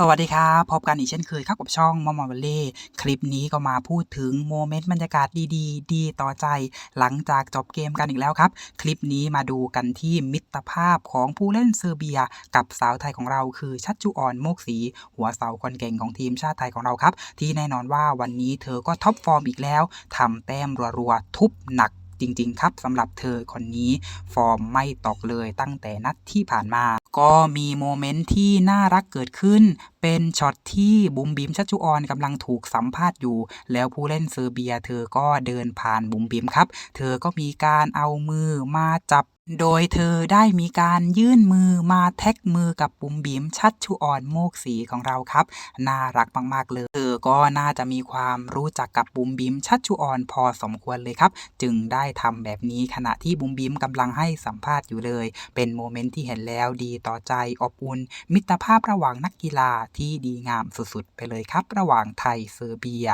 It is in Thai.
สวัสดีครับ พบกันอีกเช่นเคยครับกับช่องมอมอเบลเล่คลิปนี้ก็มาพูดถึงโมเมนต์บรรยากาศดีๆ ดีต่อใจ หลังจากจบเกมกันอีกแล้วครับ คลิปนี้มาดูกันที่มิตรภาพของผู้เล่นเซอร์เบีย กับสาวไทยของเราคือชัชจุอ่อนโมกศรีหัวเสาคนเก่งของทีมชาติไทยของเราครับ ที่แน่นอนว่าวันนี้เธอก็ท็อปฟอร์มอีกแล้วทำแต้มรัวๆทุบหนักจริง ๆ ครับสำหรับเธอคนนี้ฟอร์มไม่ตกเลยตั้งแต่นัดที่ผ่านมา ก็มีโมเมนต์ที่น่ารักเกิดขึ้น เป็นช็อตที่บุมบิมชัชชุออนกำลังถูกสัมภาษณ์อยู่ แล้วผู้เล่นเซอร์เบีย เธอก็เดินผ่านบุมบิมครับ เธอก็มีการเอามือมาจับ โดยเธอได้มีการยื่นมือมาแท็กมือกับบุมบิมชัชชุออนโมกสีของเราครับ น่ารักมากๆเลยเธอก็น่าจะมีความรู้จักกับบุมบิมชัชชุออนพอสมควรเลยครับ จึงได้ทำแบบนี้ขณะที่บุมบิมกำลังให้สัมภาษณ์อยู่เลย เป็นโมเมนต์ที่เห็นแล้วดีต่อใจอบอุ่นมิตรภาพระหว่างนักกีฬาที่ดีงามสุดๆ ไปเลยครับ ระหว่างไทยเซอร์เบีย